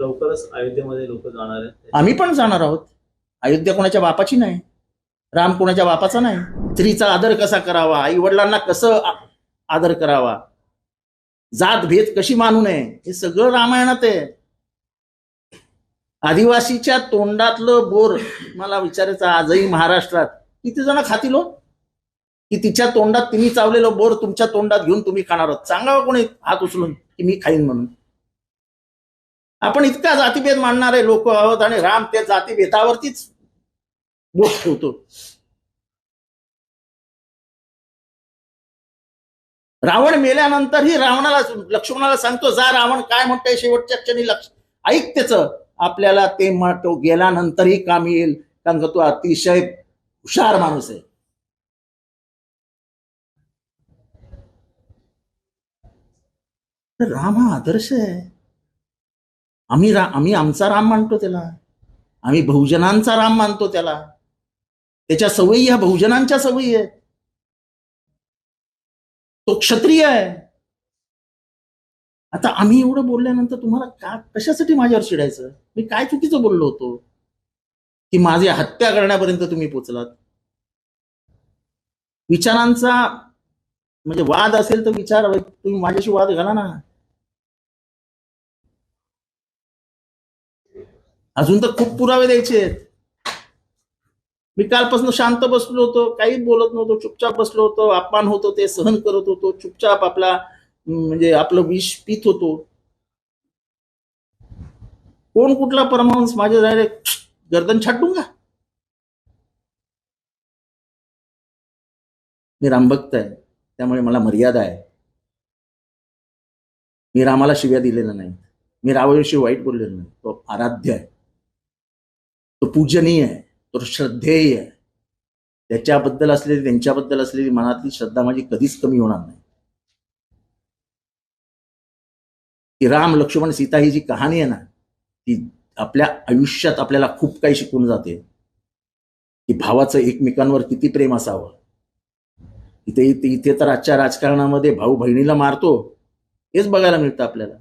लवकरच अयोध्येमध्ये लोक जाणार आहेत. आम्ही पण जाणार आहोत. अयोध्या कोणाच्या बापाची नाही. राम कोणाच्या बापाचा नाही. स्त्रीचा आदर कसा करावा? आई वडिलांना कसं आदर करावा? जात भेद कशी मानू नये? हे सगळं रामायणात आहे. आदिवासीच्या तोंडातलं बोर मला विचारायचं आजही महाराष्ट्रात. किती जण खातील हो? की तिच्या तोंडात तिने चावलेलं बोर तुमच्या तोंडात घेऊन तुम्ही खाणार आहोत? सांगावं कोणी हात उचलून की मी खाईन म्हणून? आपण इतका जातीभेद मानणारे लोक आहोत आणि राम त्या जातीभेदावरतीच बोट ठेवतो. रावण मेल्यानंतरही रावणाला लक्ष्मणाला सांगतो जा रावण काय म्हणतोय शेवटच्या क्षणी लक्ष. ऐक त्याच. आपल्याला ते म्हणतो गेल्यानंतरही काम येईल कारण का तो अतिशय हुशार माणूस आहे. राम हा आदर्श आहे. आम्ही रा आम्ही आमचा राम मानतो त्याला. आम्ही बहुजनांचा राम मानतो त्याला. त्याच्या सवयी ह्या बहुजनांच्या सवयी आहेत. तो क्षत्रिय आहे. आता आम्ही एवढं बोलल्यानंतर तुम्हाला का कशासाठी माझ्यावर चिडायचं? मी काय चुकीचं बोललो होतो? की माझी हत्या करण्यापर्यंत तुम्ही पोचलात. विचारांचा म्हणजे वाद असेल तर विचार तुम्ही माझ्याशी वाद घाला ना. अजून तर खूप पुरावे द्यायचे आहेत. मी कालपासून शांत बसलो होतो काही बोलत नव्हतो चुपचाप बसलो होतो अपमान होतो ते सहन करत होतो चुपचाप आपला म्हणजे आपलं विष पित होतो. कोण कुठला परमांस माझ्या डायरेक्ट गर्दन छाटून का मी रामभक्त आहे त्यामुळे मला मर्यादा आहे. मी रामाला शिव्या दिलेल्या नाही मी रावणाविषयी वाईट बोललेलो नाही. तो आराध्य आहे. तो पूजनीय आहे तो श्रद्धेय आहे. त्याच्याबद्दल असलेली त्यांच्याबद्दल असलेली मनातली श्रद्धा माझी कधीच कमी होणार नाही. की राम लक्ष्मण सीता ही जी कहाणी आहे ना ती आपल्या आयुष्यात आपल्याला खूप काही शिकून जाते. की भावाचं एकमेकांवर किती प्रेम असावं. इथे इथे इथे तर आजच्या राजकारणामध्ये भाऊ बहिणीला मारतो हेच बघायला मिळतं आपल्याला.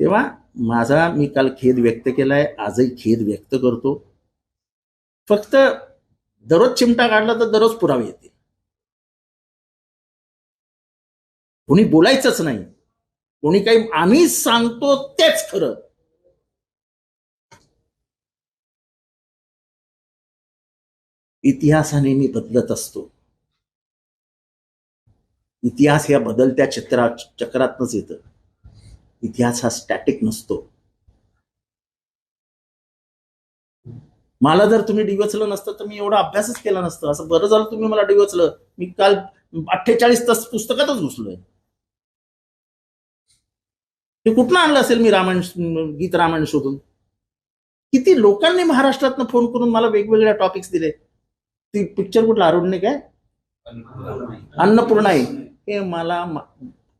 तेव्हा माझा मी काल खेद व्यक्त केलाय आजही खेद व्यक्त करतो. फक्त दररोज चिमटा काढला तर दररोज पुरावे येतील. कोणी बोलायचंच नाही. कोणी काही आम्ही सांगतो तेच खरं. इतिहास हा नेहमी बदलत असतो. इतिहास या बदलत्या चित्रा चक्रातनच येतं. इतिहास हा स्टॅटिक नसतो. मला जर तुम्ही डिवचलं नसतं तर मी एवढा अभ्यासच केला नसतं. असं बरं झालं तुम्ही मला डिवचलं. मी काल अठ्ठेचाळीस तास पुस्तकातच घुसलोय. ते कुठनं आणलं असेल मी रामायण गीत रामायण शोधून? किती लोकांनी महाराष्ट्रातनं फोन करून मला वेगवेगळ्या टॉपिक्स दिले. ती पिक्चर कुठला? अरुणने काय? अन्नपूर्णाई. हे मला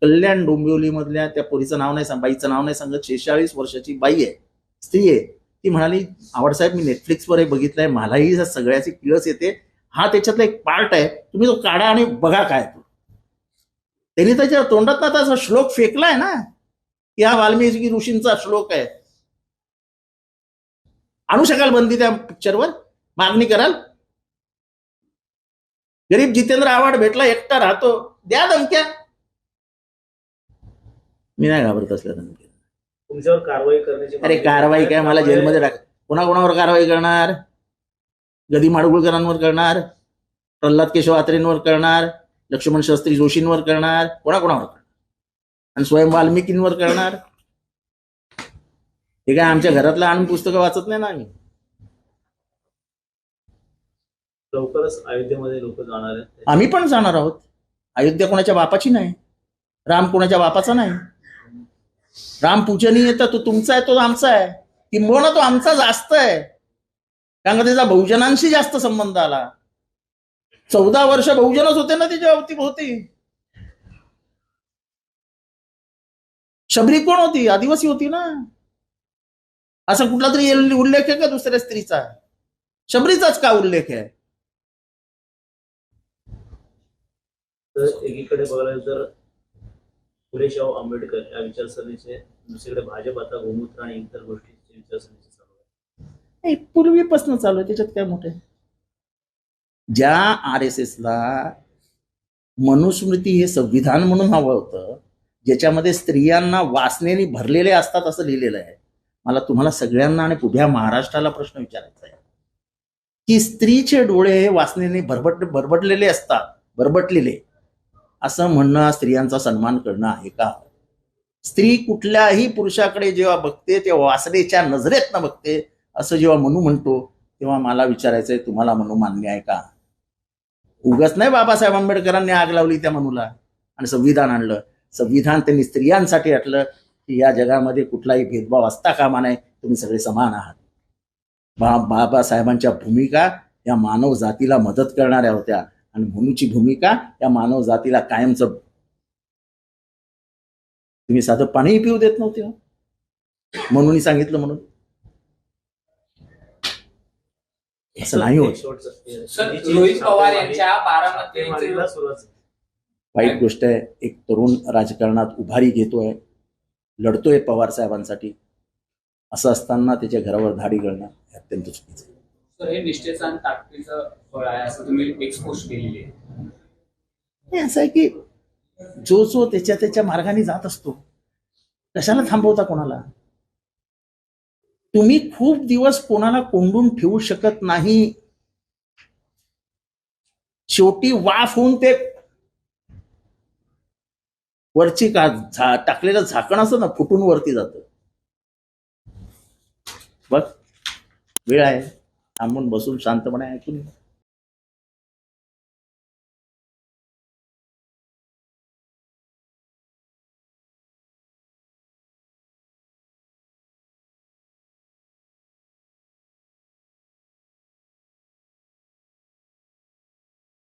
कल्याण डोंबिवली मधल्या त्या पोरीचं नाव नाही सांग बाईचं नाव नाही सांगत शेहेचाळीस वर्षाची बाई आहे स्त्री आहे. ती म्हणाली आवडसाहेब मी नेटफ्लिक्सवर हे बघितलंय मलाही सगळ्याची किळस येते. हा त्याच्यातला एक पार्ट आहे. तुम्ही तो काढा आणि बघा काय तो. त्यांनी त्याच्या तोंडात ना त्याचा श्लोक फेकलाय ना की हा वाल्मिकी ऋषींचा श्लोक आहे. आणू शकाल बंदी त्या पिक्चरवर मागणी कराल? गरीब जितेंद्र आव्हाड भेटला एकटा राहतो. द्या दमक्या मी नाही घाबरत असल्या तुमच्यावर कारवाई करण्याची अरे कारवाई काय? मला जेलमध्ये टाक. कोणाकोणावर कारवाई करणार? गदी माडगुळकरांवर करणार? प्रल्हाद केशव आत्रेंवर करणार? लक्ष्मण शास्त्री जोशींवर करणार? कोणाकोणावर करणार? आणि स्वयं वाल्मिकींवर करणार? हे काय आमच्या घरातलं आणून पुस्तकं वाचत नाही ना आम्ही? लवकरच अयोध्येमध्ये लोक जाणार आहेत. आम्ही पण जाणार आहोत. अयोध्या कोणाच्या बापाची नाही. राम कोणाच्या बापाचा नाही. राम पूजनीय तर तो तुमचा आहे तो आमचा आहे. किंबहुना तो आमचा जास्त आहे. कारण का त्याचा बहुजनांशी जास्त संबंध आला. चौदा वर्ष बहुजनच होते ना त्याच्या अवतीभोवती शबरी कोण होती? आदिवासी होती ना. असा कुठला तरी उल्लेख आहे का दुसऱ्या स्त्रीचा? शबरीचाच का उल्लेख आहे? एकीकडे बघायला तर फुलेशाहू आंबेडकर या विचारसरणीचे दुसरीकडे भाजप आता गोमूत्र आणि इतर गोष्टींची विचारसरणीचे चालू आहे. नाही पूर्वीपासून चालू आहे त्याच्यात काय मोठं आहे? ज्या आर एस एसला मनुस्मृती हे संविधान म्हणून हवं होतं ज्याच्यामध्ये स्त्रियांना वासनेने भरलेले असतात असं लिहिलेलं आहे मला तुम्हाला सगळ्यांना आणि उभ्या महाराष्ट्राला प्रश्न विचारायचा आहे. की स्त्रीचे डोळे हे वासनेने भरबट भरबटलेले असतात भरबटलेले असं म्हणणं स्त्रियांचा सन्मान करणं आहे का? स्त्री कुठल्याही पुरुषाकडे जेव्हा बघते तेव्हा वासनेच्या नजरेतनं बघते असं जेव्हा मनू म्हणतो तेव्हा मला विचारायचंय तुम्हाला मनू मान्य आहे का? उगाच नाही बाबासाहेब आंबेडकरांनी आग लावली त्या मनूला. आणि संविधान आणलं. संविधान त्यांनी स्त्रियांसाठी आटलं की या जगामध्ये कुठलाही भेदभाव असता कामा नये तुम्ही सगळे समान आहात. बा बाबासाहेबांच्या भूमिका या मानव जातीला मदत करणाऱ्या होत्या. आणि मनूची भूमिका या मानव जातीला कायमचं तुम्ही साधं पाणीही पिऊ देत नव्हते हो. म्हणून सांगितलं म्हणून असं नाही होत. वाईट गोष्ट आहे एक तरुण राजकारणात उभारी घेतोय लढतोय पवार साहेबांसाठी असं असताना त्याच्या घरावर धाडी घालणं हे अत्यंत चुकीचं तर हे निष्ठेचं आणि ताकदीचं फळ आहे असं तुम्ही एक्सपोज केलेली आहे. असं आहे की जो जो त्याच्या त्याच्या मार्गाने जात असतो कशाला थांबवता कोणाला? तुम्ही खूप दिवस कोणाला कोंडून ठेवू शकत नाही. शेवटी वाफ होऊन ते वरची का झा टाकलेलं झाकण असतं ना फुटून वरती जातं. बघ वेळ आहे. අම්මුන් බොසුන් සන්තමනෑ ඇතිනේ